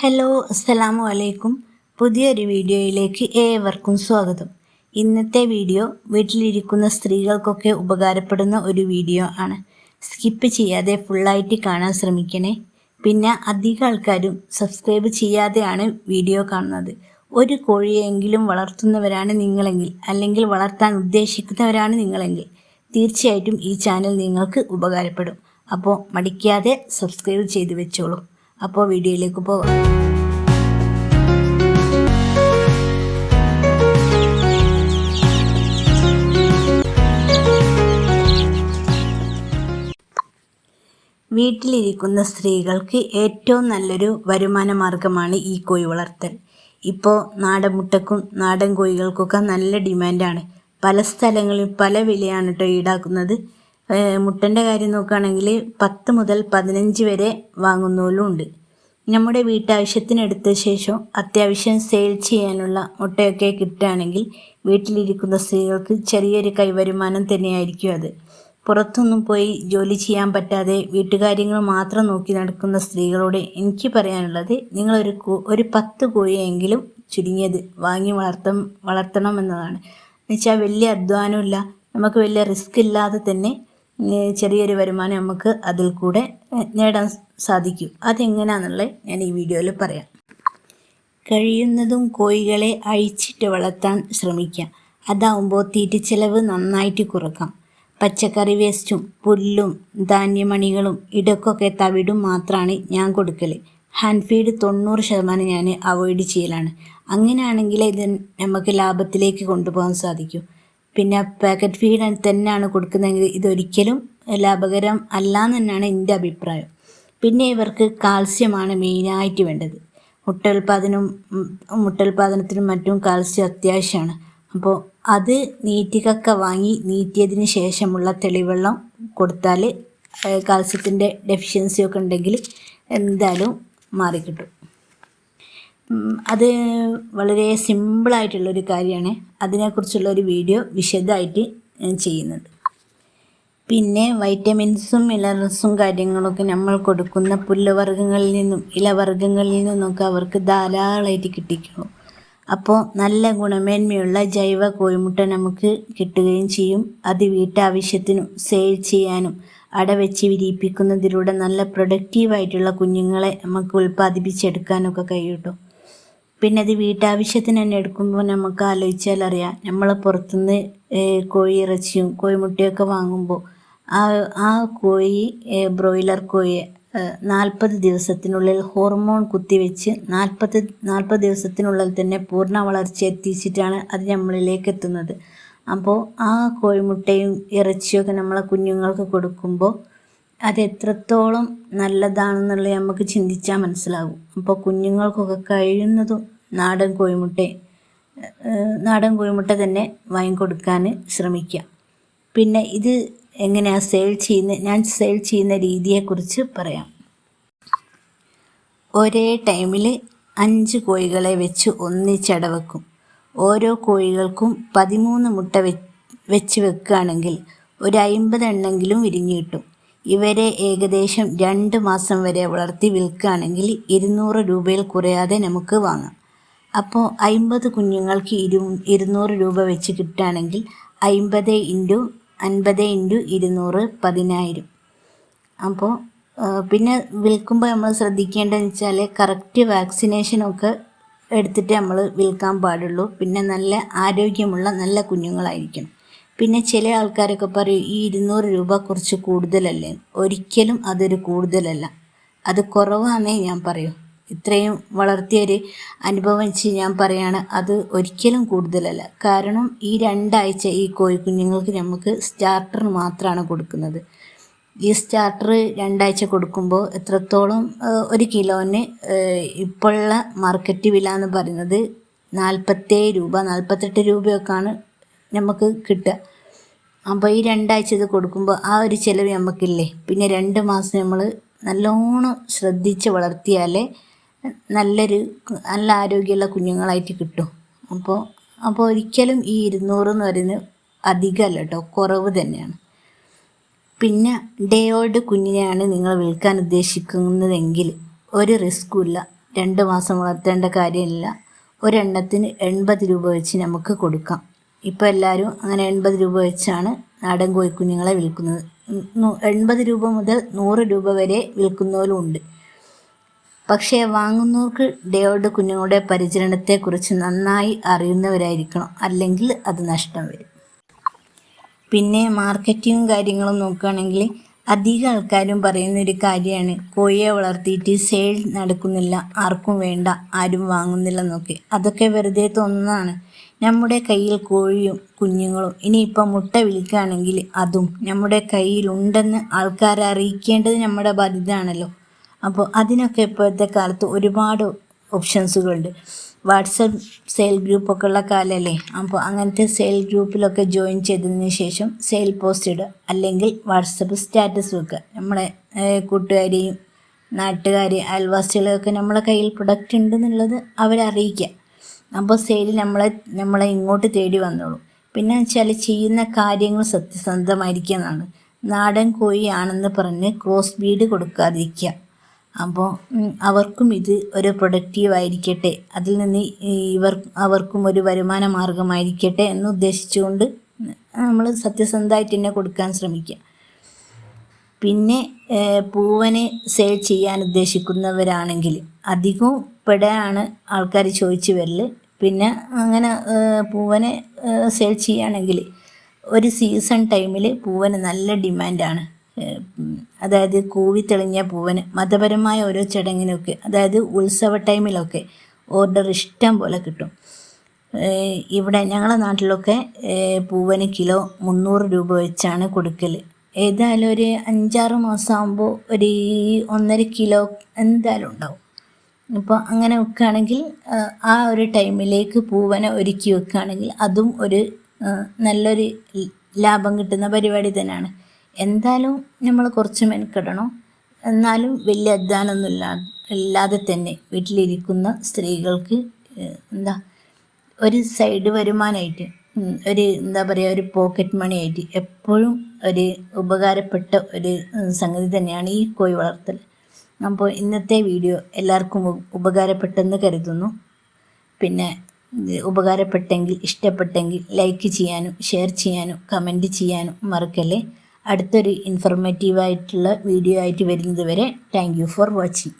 Hello അസ്സലാമു അലൈക്കും പുതിയൊരു വീഡിയോയിലേക്ക് ഏവർക്കും സ്വാഗതം. ഇന്നത്തെ വീഡിയോ വീട്ടിലിരിക്കുന്ന സ്ത്രീകൾക്കൊക്കെ ഉപകാരപ്പെടുന്ന ഒരു വീഡിയോ ആണ്. സ്കിപ്പ് ചെയ്യാതെ ഫുള്ളായിട്ട് കാണാൻ ശ്രമിക്കണേ. പിന്നെ അധികം ആൾക്കാരും സബ്സ്ക്രൈബ് ചെയ്യാതെയാണ് വീഡിയോ കാണുന്നത്. ഒരു കോഴിയെങ്കിലും വളർത്തുന്നവരാണ് നിങ്ങളെങ്കിൽ അല്ലെങ്കിൽ വളർത്താൻ ഉദ്ദേശിക്കുന്നവരാണ് നിങ്ങളെങ്കിൽ തീർച്ചയായിട്ടും ഈ ചാനൽ നിങ്ങൾക്ക് ഉപകാരപ്പെടും. അപ്പോൾ മടിക്കാതെ സബ്സ്ക്രൈബ് ചെയ്തു വെച്ചോളൂ. അപ്പോൾ വീഡിയോയിലേക്ക് പോവാം. വീട്ടിലിരിക്കുന്ന സ്ത്രീകൾക്ക് ഏറ്റവും നല്ലൊരു വരുമാന മാർഗമാണ് ഈ കോഴി വളർത്തൽ. ഇപ്പോൾ നാടൻ മുട്ടക്കും നാടൻ കോഴികൾക്കൊക്കെ നല്ല ഡിമാൻഡാണ്. പല സ്ഥലങ്ങളിൽ പല വിലയാണ് കേട്ടോ ഈടാക്കുന്നത്. മുട്ടന്റെ കാര്യം നോക്കുകയാണെങ്കിൽ പത്ത് മുതൽ പതിനഞ്ച് വരെ വാങ്ങുന്നവരും ഉണ്ട് നമ്മുടെ വീട്ടാവശ്യത്തിനെടുത്ത ശേഷം അത്യാവശ്യം സെയിൽ ചെയ്യാനുള്ള മുട്ടയൊക്കെ കിട്ടുകയാണെങ്കിൽ വീട്ടിലിരിക്കുന്ന സ്ത്രീകൾക്ക് ചെറിയൊരു കൈവരുമാനം തന്നെയായിരിക്കും അത്. പുറത്തൊന്നും പോയി ജോലി ചെയ്യാൻ പറ്റാതെ വീട്ടുകാര്യങ്ങൾ മാത്രം നോക്കി നടക്കുന്ന സ്ത്രീകളോട് എനിക്ക് പറയാനുള്ളത് നിങ്ങളൊരു ഒരു പത്ത് കോഴിയെങ്കിലും ചുരുങ്ങിയത് വാങ്ങി വളർത്ത വളർത്തണമെന്നതാണ് എന്നുവെച്ചാൽ വലിയ അധ്വാനമില്ല നമുക്ക് വലിയ റിസ്ക് ഇല്ലാതെ തന്നെ ചെറിയൊരു വരുമാനം നമുക്ക് അതിൽ കൂടെ നേടാൻ സാധിക്കും. അതെങ്ങനെയാണെന്നുള്ളത് ഞാൻ ഈ വീഡിയോയിൽ പറയാം. കഴിയുന്നതും കോഴികളെ അഴിച്ചിട്ട് വളർത്താൻ ശ്രമിക്കാം. അതാവുമ്പോൾ തീറ്റിച്ചെലവ് നന്നായിട്ട് കുറക്കാം. പച്ചക്കറി വേസ്റ്റും പുല്ലും ധാന്യമണികളും ഇടക്കൊക്കെ തവിടും മാത്രമാണ് ഞാൻ കൊടുക്കൽ ഹാൻഡ് ഫീഡ് തൊണ്ണൂറ് ശതമാനം ഞാൻ അവോയ്ഡ് ചെയ്യലാണ്. അങ്ങനെയാണെങ്കിൽ ഇത് നമുക്ക് ലാഭത്തിലേക്ക് കൊണ്ടുപോകാൻ സാധിക്കും. പിന്നെ പാക്കറ്റ് ഫീഡ് തന്നെയാണ് കൊടുക്കുന്നതെങ്കിൽ ഇതൊരിക്കലും ലാഭകരം അല്ല എന്നാണ് എന്റെ അഭിപ്രായം. പിന്നെ ഇവർക്ക് കാൽസ്യമാണ് മെയിനായിട്ട് വേണ്ടത്. മുട്ട ഉൽപ്പാദനവും മുട്ട ഉൽപ്പാദനത്തിനും മറ്റും കാൽസ്യം അത്യാവശ്യമാണ്. അപ്പോൾ അത് നീറ്റികക്ക വാങ്ങി നീറ്റിയതിന് ശേഷമുള്ള തെളിവെള്ളം കൊടുത്താൽ കാൽസ്യത്തിന്റെ ഡെഫിഷ്യൻസിയൊക്കെ ഉണ്ടെങ്കിൽ എന്തായാലും മാറിക്കിട്ടും. അത് വളരെ സിമ്പിളായിട്ടുള്ളൊരു കാര്യമാണ്. അതിനെക്കുറിച്ചുള്ള ഒരു വീഡിയോ വിശദമായിട്ട് ഞാൻ ചെയ്യുന്നുണ്ട്. പിന്നെ വൈറ്റമിൻസും മിനറൽസും കാര്യങ്ങളൊക്കെ നമ്മൾ കൊടുക്കുന്ന പുല്ലുവർഗങ്ങളിൽ നിന്നും ഇലവർഗങ്ങളിൽ നിന്നൊക്കെ അവർക്ക് ധാരാളമായിട്ട് കിട്ടിക്കണം അപ്പോൾ നല്ല ഗുണമേന്മയുള്ള ജൈവ കോഴിമുട്ട നമുക്ക് കിട്ടുകയും ചെയ്യും. അത് വീട്ടാവശ്യത്തിനും സെയിൽ ചെയ്യാനും അടവെച്ച് വിരിയിപ്പിക്കുന്നതിലൂടെ നല്ല പ്രൊഡക്റ്റീവായിട്ടുള്ള കുഞ്ഞുങ്ങളെ നമുക്ക് ഉൽപ്പാദിപ്പിച്ചെടുക്കാനൊക്കെ കഴിയും പിന്നെ അത് വീട്ടാവശ്യത്തിന് തന്നെ എടുക്കുമ്പോൾ നമുക്ക് ആലോചിച്ചാൽ അറിയാം. നമ്മൾ പുറത്തുനിന്ന് കോഴി ഇറച്ചിയും കോഴിമുട്ടയൊക്കെ വാങ്ങുമ്പോൾ ആ ആ കോഴി ബ്രോയിലർ കോഴിയെ നാൽപ്പത് ദിവസത്തിനുള്ളിൽ ഹോർമോൺ കുത്തിവെച്ച് നാൽപ്പത് നാൽപ്പത് ദിവസത്തിനുള്ളിൽ തന്നെ പൂർണ വളർച്ച എത്തിച്ചിട്ടാണ് അത് നമ്മളിലേക്ക് എത്തുന്നത്. അപ്പോൾ ആ കോഴിമുട്ടയും ഇറച്ചിയൊക്കെ നമ്മളെ കുഞ്ഞുങ്ങൾക്ക് കൊടുക്കുമ്പോൾ അത് എത്രത്തോളം നല്ലതാണെന്നുള്ളത് നമുക്ക് ചിന്തിച്ചാൽ മനസ്സിലാകും. അപ്പോൾ കുഞ്ഞുങ്ങൾക്കൊക്കെ കഴിയുന്നതും നാടൻ കോഴിമുട്ട നാടൻ കോഴിമുട്ട തന്നെ വാങ്ങിക്കൊടുക്കാൻ ശ്രമിക്കുക പിന്നെ ഇത് എങ്ങനെയാണ് സെയിൽ ചെയ്യുന്ന ഞാൻ സെയിൽ ചെയ്യുന്ന രീതിയെക്കുറിച്ച് പറയാം. ഒരേ ടൈമിൽ അഞ്ച് കോഴികളെ വെച്ച് ഒന്നിച്ചടവെക്കും ഓരോ കോഴികൾക്കും പതിമൂന്ന് മുട്ട വെച്ച് വെക്കുകയാണെങ്കിൽ ഒരു അമ്പത് എണ്ണെങ്കിലും വിരിഞ്ഞു കിട്ടും. ഇവരെ ഏകദേശം രണ്ട് മാസം വരെ വളർത്തി വിൽക്കുകയാണെങ്കിൽ ഇരുന്നൂറ് രൂപയിൽ കുറയാതെ നമുക്ക് വാങ്ങാം. അപ്പോൾ അമ്പത് കുഞ്ഞുങ്ങൾക്ക് ഇരു ഇരുന്നൂറ് രൂപ വെച്ച് കിട്ടുകയാണെങ്കിൽ അമ്പത് ഇന്റു അൻപത് ഇന്റു ഇരുന്നൂറ് പതിനായിരം. അപ്പോൾ പിന്നെ വിൽക്കുമ്പോൾ നമ്മൾ ശ്രദ്ധിക്കേണ്ടതെന്ന് വെച്ചാൽ കറക്റ്റ് വാക്സിനേഷനൊക്കെ എടുത്തിട്ട് നമ്മൾ വിൽക്കാൻ പാടുള്ളൂ. പിന്നെ നല്ല ആരോഗ്യമുള്ള നല്ല കുഞ്ഞുങ്ങളായിരിക്കണം. പിന്നെ ചില ആൾക്കാരൊക്കെ പറയും ഈ ഇരുന്നൂറ് രൂപ കുറച്ച് കൂടുതലല്ലേ? ഒരിക്കലും അതൊരു കൂടുതലല്ല. അത് കുറവാണെന്നേ ഞാൻ പറയൂ. ഇത്രയും വളർത്തിയൊരു വെച്ച് ഞാൻ പറയാണ് അത് ഒരിക്കലും കൂടുതലല്ല. കാരണം ഈ രണ്ടാഴ്ച ഈ കോഴിക്കുഞ്ഞുങ്ങൾക്ക് നമുക്ക് സ്റ്റാർട്ടർ മാത്രമാണ് കൊടുക്കുന്നത്. ഈ സ്റ്റാർട്ടർ രണ്ടാഴ്ച കൊടുക്കുമ്പോൾ എത്രത്തോളം ഒരു കിലോന് ഇപ്പോഴുള്ള മാർക്കറ്റ് വില എന്ന് പറയുന്നത് നാൽപ്പത്തേഴ് രൂപ നാൽപ്പത്തെട്ട് രൂപയൊക്കെയാണ് നമുക്ക് കിട്ടുക. അപ്പോൾ ഈ രണ്ടാഴ്ച ഇത് കൊടുക്കുമ്പോൾ ആ ഒരു ചിലവ് നമുക്കില്ലേ? പിന്നെ രണ്ട് മാസം നമ്മൾ നല്ലോണം ശ്രദ്ധിച്ച് വളർത്തിയാലേ നല്ലൊരു നല്ല ആരോഗ്യമുള്ള കുഞ്ഞുങ്ങളായിട്ട് കിട്ടും. അപ്പോൾ അപ്പോൾ ഒരിക്കലും ഈ ഇരുന്നൂറ് എന്ന് പറയുന്നത് അധികമല്ല കേട്ടോ കുറവ് തന്നെയാണ്. പിന്നെ ഡേ ഓൾഡ് കുഞ്ഞിനെയാണ് നിങ്ങൾ വിൽക്കാൻ ഉദ്ദേശിക്കുന്നതെങ്കിൽ ഒരു റിസ്ക്കും ഇല്ല രണ്ട് മാസം വളർത്തേണ്ട കാര്യമില്ല. ഒരെണ്ണത്തിന് എൺപത് രൂപ വെച്ച് നമുക്ക് കൊടുക്കാം. ഇപ്പോൾ എല്ലാവരും അങ്ങനെ എൺപത് രൂപ വെച്ചാണ് നാടൻ കോഴിക്കുഞ്ഞുങ്ങളെ വിൽക്കുന്നത്. എൺപത് രൂപ മുതൽ നൂറ് രൂപ വരെ വിൽക്കുന്നവരും ഉണ്ട്. പക്ഷേ വാങ്ങുന്നവർക്ക് ഡേയോട് കുഞ്ഞുങ്ങളുടെ പരിചരണത്തെക്കുറിച്ച് നന്നായി അറിയുന്നവരായിരിക്കണം. അല്ലെങ്കിൽ അത് നഷ്ടം വരും. പിന്നെ മാർക്കറ്റിങ്ങും കാര്യങ്ങളും നോക്കുകയാണെങ്കിൽ അധികം ആൾക്കാരും പറയുന്ന ഒരു കാര്യമാണ് കോഴിയെ വളർത്തിയിട്ട് സെയിൽ നടക്കുന്നില്ല ആർക്കും വേണ്ട ആരും വാങ്ങുന്നില്ല എന്നൊക്കെ. അതൊക്കെ വെറുതെ തോന്നുന്നതാണ്. നമ്മുടെ കയ്യിൽ കോഴിയും കുഞ്ഞുങ്ങളും ഇനിയിപ്പോൾ മുട്ട വിൽക്കുകയാണെങ്കിൽ അതും നമ്മുടെ കയ്യിലുണ്ടെന്ന് ആൾക്കാരെ അറിയിക്കേണ്ടത് നമ്മുടെ ബാധ്യതയാണല്ലോ. അപ്പോൾ അതിനൊക്കെ ഇപ്പോഴത്തെ കാലത്ത് ഒരുപാട് ഓപ്ഷൻസുകളുണ്ട് വാട്സപ്പ് സെയിൽ ഗ്രൂപ്പൊക്കെ ഉള്ള കാലമല്ലേ അപ്പോൾ അങ്ങനത്തെ സെയിൽ ഗ്രൂപ്പിലൊക്കെ ജോയിൻ ചെയ്തതിന് ശേഷം സെയിൽ പോസ്റ്റ് ഇടുക. അല്ലെങ്കിൽ വാട്സപ്പ് സ്റ്റാറ്റസ് വെക്കുക. നമ്മളെ കൂട്ടുകാരെയും നാട്ടുകാരെ അയൽവാസികളെയൊക്കെ നമ്മളെ കയ്യിൽ പ്രൊഡക്റ്റ് ഉണ്ടെന്നുള്ളത് അവരെ അറിയിക്കുക അപ്പോൾ സെയിൽ നമ്മളെ നമ്മളെ ഇങ്ങോട്ട് തേടി വന്നോളൂ. പിന്നെ വെച്ചാൽ ചെയ്യുന്ന കാര്യങ്ങൾ സത്യസന്ധമായിരിക്കുക എന്നാണ്. നാടൻ കോഴിയാണെന്ന് പറഞ്ഞ് ക്രോസ് ബീഡ് കൊടുക്കാതിരിക്കുക. അപ്പോൾ അവർക്കും ഇത് ഒരു പ്രൊഡക്റ്റീവ് ആയിരിക്കട്ടെ. അതിൽ നിന്ന് ഇവർ അവർക്കും ഒരു വരുമാന മാർഗമായിരിക്കട്ടെ എന്ന് ഉദ്ദേശിച്ചുകൊണ്ട് നമ്മൾ സത്യസന്ധമായിട്ട് തന്നെ കൊടുക്കാൻ ശ്രമിക്കുക പിന്നെ പൂവനെ സെയിൽ ചെയ്യാൻ ഉദ്ദേശിക്കുന്നവരാണെങ്കിൽ അധികവും പെടാണ് ആൾക്കാർ ചോദിച്ചു വരൽ പിന്നെ അങ്ങനെ പൂവനെ സേൽ ചെയ്യുകയാണെങ്കിൽ ഒരു സീസൺ ടൈമിൽ പൂവന് നല്ല ഡിമാൻഡാണ് അതായത് കൂവി തെളിഞ്ഞ പൂവന് മതപരമായ ഓരോ ചടങ്ങിനൊക്കെ അതായത് ഉത്സവ ടൈമിലൊക്കെ ഓർഡർ ഇഷ്ടം പോലെ കിട്ടും. ഇവിടെ ഞങ്ങളുടെ നാട്ടിലൊക്കെ പൂവന് കിലോ മുന്നൂറ് രൂപ വെച്ചാണ് കൊടുക്കൽ ഏതായാലും ഒരു അഞ്ചാറ് മാസം ആകുമ്പോൾ ഒരു ഒന്നര കിലോ എന്തായാലും ഉണ്ടാവും. ഇപ്പോൾ അങ്ങനെ വെക്കുകയാണെങ്കിൽ ആ ഒരു ടൈമിലേക്ക് പൂവനെ ഒരുക്കി വെക്കുകയാണെങ്കിൽ അതും ഒരു നല്ലൊരു ലാഭം കിട്ടുന്ന പരിപാടി തന്നെയാണ്. എന്തായാലും നമ്മൾ കുറച്ച് മെനക്കെടണം? എന്നാലും വലിയ അധ്വാനമൊന്നും ഇല്ലാ ഇല്ലാതെ തന്നെ വീട്ടിലിരിക്കുന്ന സ്ത്രീകൾക്ക് എന്താ ഒരു സൈഡ് വരുമാനമായിട്ട് ഒരു എന്താ പറയുക ഒരു പോക്കറ്റ് മണി ആയിട്ട് എപ്പോഴും ഒരു ഉപകാരപ്പെട്ട ഒരു സംഗതി തന്നെയാണ് ഈ കോഴി വളർത്തൽ അപ്പോൾ ഇന്നത്തെ വീഡിയോ എല്ലാവർക്കും ഉപകാരപ്പെട്ടെന്ന് കരുതുന്നു. പിന്നെ ഉപകാരപ്പെട്ടെങ്കിൽ ഇഷ്ടപ്പെട്ടെങ്കിൽ ലൈക്ക് ചെയ്യാനും ഷെയർ ചെയ്യാനും കമന്റ് ചെയ്യാനും മറക്കല്ലേ? അടുത്തൊരു ഇൻഫർമേറ്റീവായിട്ടുള്ള വീഡിയോ ആയിട്ട് വരുന്നത് വരെ താങ്ക് ഫോർ വാച്ചിങ്